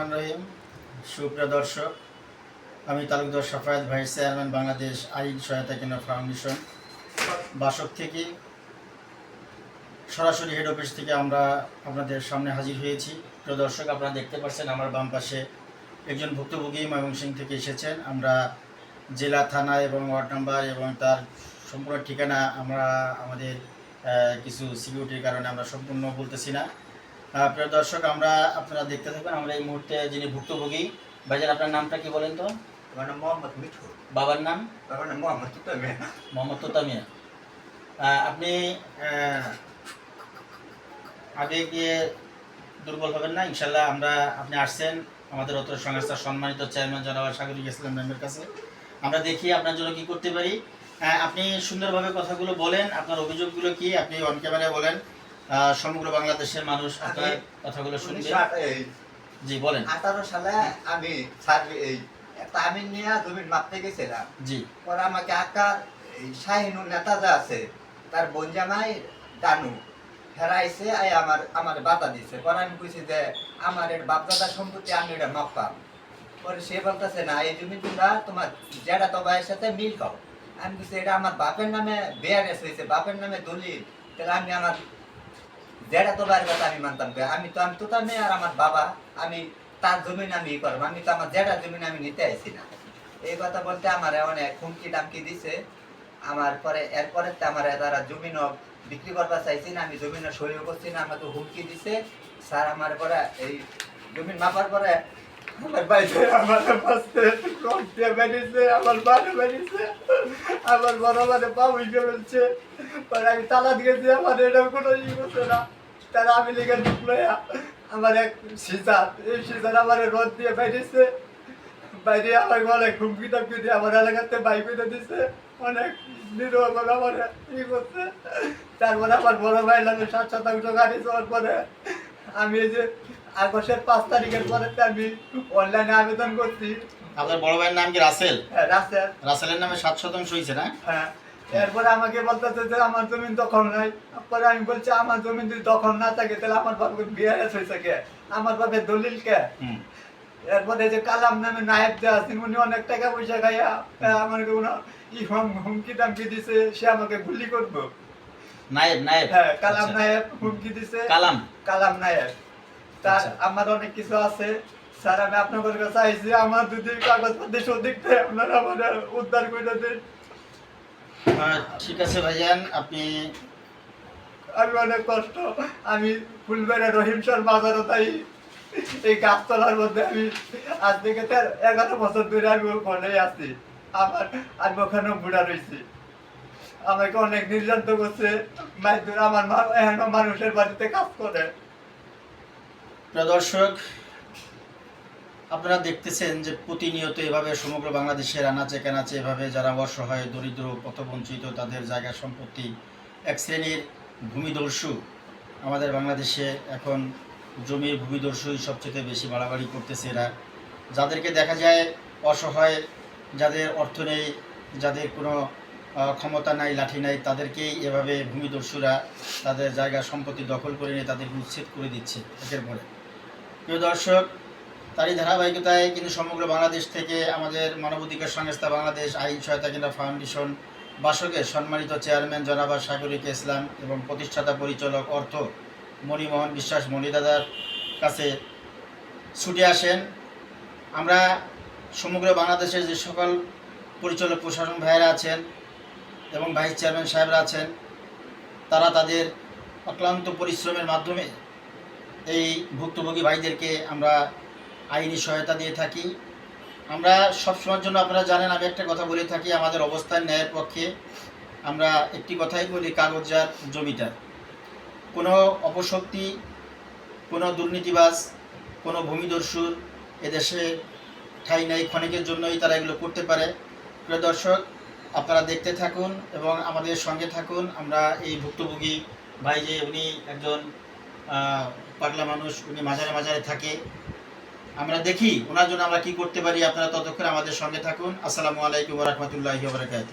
রহমান রহিম, সুপ্রিয় দর্শক, আমি তালুকদার সাফায়াত ভাইস চেয়ারম্যান বাংলাদেশ আইন সহায়তা কেন্দ্র ফাউন্ডেশন। বাসক থেকে সরাসরি হেড অফিস থেকে আমরা আপনাদের সামনে হাজির হয়েছি। প্রিয় দর্শক, আপনারা দেখতে পাচ্ছেন আমার বাম পাশে একজন ভুক্তভোগী ময়মনসিংহ থেকে এসেছেন। আমরা জেলা, থানা এবং ওয়ার্ড নাম্বার এবং তার সম্পূর্ণ ঠিকানা আমরা আমাদের কিছু সিকিউরিটির কারণে আমরা সম্পূর্ণ বলতেছি না। প্রিয় দর্শক আমরা আপনারা দেখতে থাকবেন আমরা এই মুহূর্তে যিনি ভুক্তভোগী ভাইজান আপনার নামটা কি বলেন তো? আমার নাম মোহাম্মদ মিঠু। বাবার নাম? আমার নাম মোহাম্মদ তুতামে মোহাম্মদ তোতামিয়া। আপনি আগে গিয়ে দুর্বল হবেন না ইনশাল্লাহ আমরা আপনি আসছেন আমাদের অত সংস্থার সম্মানিত চেয়ারম্যান জনাব সাগরিক ইসলাম ম্যামের কাছে। আমরা দেখি আপনার জন্য কি করতে পারি। আপনি সুন্দরভাবে কথাগুলো বলেন আপনার অভিযোগগুলো কি আপনি অন ক্যামেরায় বলেন। সমগ্র বাংলাদেশের মানুষ আপনার কথাগুলো শুনবে। জি বলেন। আঠারো সালে আমি এই একটা আমিন নিয়ে জমির মাপতে গেছিলাম। জি। পরে আমাকে আকার শাহিনুর নেতা যা আছে তার বোন জামাই দানু হেরাইছে আই আমার আমার বাধা দিছে। পরে আমি কইছি যে আমার এর বাপদাদা সম্পত্তি আমি এটা মাপতাম পরে সে বলতেছে না এই জমি তোমরা তোমার জেঠা তো ভাইয়ের সাথে মিল খাও আমি কইছি এটা আমার বাপের নামে বেয়ারেস হয়েছে বাপের নামে দলিল। তাহলে আমি আমার ভাইয়ের কথা আমি মানতাম? আমি তো আমি তো তার মেয়ে আর আমার বাবা, আমি তার জমিন আমি করব। আমি তো আমার জেঠা জমিন আমি নিতে আসি না। এই কথা বলতে আমার অনেক হুমকি ডামকি দিছে। আমার পরে এরপরে তো আমার তারা জমিনও বিক্রি করবার চাইছি না, আমি জমিনও সহিও করছি না, আমাকে হুমকি দিছে। স্যার আমার পরে এই জমিন মাপার পরে আমার বাইরে বেরিয়েছে আমার বাড়ি মানে পাবো বলছে পরে আমি তালা দিয়েছি আমার এটা কোনো ই করছে না তারা আমি লিখে আমার এক সিজার এই সিজার আমার রোদ দিয়ে বেরিয়েছে বাইরে আমার অনেক হুমকি টামকি দিয়ে আমার এলাকাতে বাইক করে দিছে অনেক নিরভাবে আমার ই করছে তারপরে আমার বড় ভাই লাগে সাত শতাংশ গাড়ি যাওয়ার পরে আমি যে আগস্টের পাঁচ তারিখের পরে আমি অনলাইনে আবেদন করছি। আপনার বড় ভাইয়ের নাম কি? রাসেল? হ্যাঁ, রাস্তায় রাসেলের নামে সাত শতাংশ হয়েছে না? হ্যাঁ এরপরে আমাকে বলতেছে যে আমার দখল নাই। পরে আমি বলছি আমার যদি দখল না থাকে তাহলে আমার বিয়ে হয়েছে কে? আমার বাপের দলিল কে? এরপরে যে কালাম নামে নায়েব যে আছেন উনি অনেক টাকা পয়সা খাইয়া আমাকে কোনো ই হুম- হুমকি টামকি দিছে সে আমাকে গুলি করব। নায়েব নায়েব। হ্যাঁ কালাম আচ্ছা। নায়েব হুমকি দিছে। কালাম। কালাম নায়েব। তার আচ্ছা। আমার অনেক কিছু আছে। স্যার আমি আপনাদের কাছে আইছি আমার যদি কাগজপত্র থাকে আপনারা আমার উদ্ধার করে দেন। ঠিক আছে ভাইজান আপনি আমি অনেক কষ্ট। আমি ফুলবেড়া রহিম শাহ বাজারও তাই এই গাছতলার মধ্যে আমি আজ থেকে তের এগারো বছর ধরে আমি ওখানে আছি। আমার আমি ওখানে বুড়া রয়েছি। আমাকে অনেক নির্যাতন করছে। আমার মা এখনও মানুষের বাড়িতে কাজ করে। প্রিয় দর্শক, আপনারা দেখতেছেন যে প্রতিনিয়ত এভাবে সমগ্র বাংলাদেশের আনাচে কানাচে এভাবে যারা অসহায়, দরিদ্র, পথবঞ্চিত, তাদের জায়গা সম্পত্তি এক শ্রেণির ভূমিদস্যু আমাদের বাংলাদেশে এখন জমির ভূমিদস্যুই সবচেয়ে বেশি বাড়াবাড়ি করতেছে এরা। যাদেরকে দেখা যায় অসহায়, যাদের অর্থ নেই, যাদের কোনো ক্ষমতা নাই, লাঠি নাই, তাদেরকেই এভাবে ভূমিদস্যুরা তাদের জায়গা সম্পত্তি দখল করে নিয়ে তাদেরকে উচ্ছেদ করে দিচ্ছে, একের পরে প্রিয় দর্শক, তারই ধারাবাহিকতায় কিন্তু সমগ্র বাংলাদেশ থেকে আমাদের মানবাধিকার সংস্থা বাংলাদেশ আইন সহায়তা কেন্দ্র ফাউন্ডেশন বাসকের সম্মানিত চেয়ারম্যান জনাবা সাগরিক ইসলাম এবং প্রতিষ্ঠাতা পরিচালক অর্থ মণিমোহন বিশ্বাস মণিদাদার কাছে ছুটে আসেন। আমরা সমগ্র বাংলাদেশের যে সকল পরিচালক প্রশাসন ভাইয়েরা আছেন এবং ভাইস চেয়ারম্যান সাহেবরা আছেন, তারা তাদের অক্লান্ত পরিশ্রমের মাধ্যমে এই ভুক্তভোগী ভাইদেরকে আমরা আইনি সহায়তা দিয়ে থাকি। আমরা সবসময়ের জন্য আপনারা জানেন, আমি একটা কথা বলে থাকি, আমাদের অবস্থান ন্যায়ের পক্ষে। আমরা একটি কথাই বলি কাগজার জমিটা। কোনো অপশক্তি, কোনো দুর্নীতিবাজ, কোনো ভূমিদস্যুর এদেশে ঠাই নাই, ক্ষণিকের জন্যই তারা এগুলো করতে পারে। প্রিয় দর্শক, আপনারা দেখতে থাকুন এবং আমাদের সঙ্গে থাকুন। আমরা এই ভুক্তভোগী ভাই যে, উনি একজন পাগলা মানুষ, উনি মাঝারে মাঝারে থাকে। আমরা দেখি, ওনার জন্য আমরা কি করতে পারি? আপনারা ততক্ষণ আমাদের সঙ্গে থাকুন। আসসালামু আলাইকুম রহমতুল্লাহ বারকাত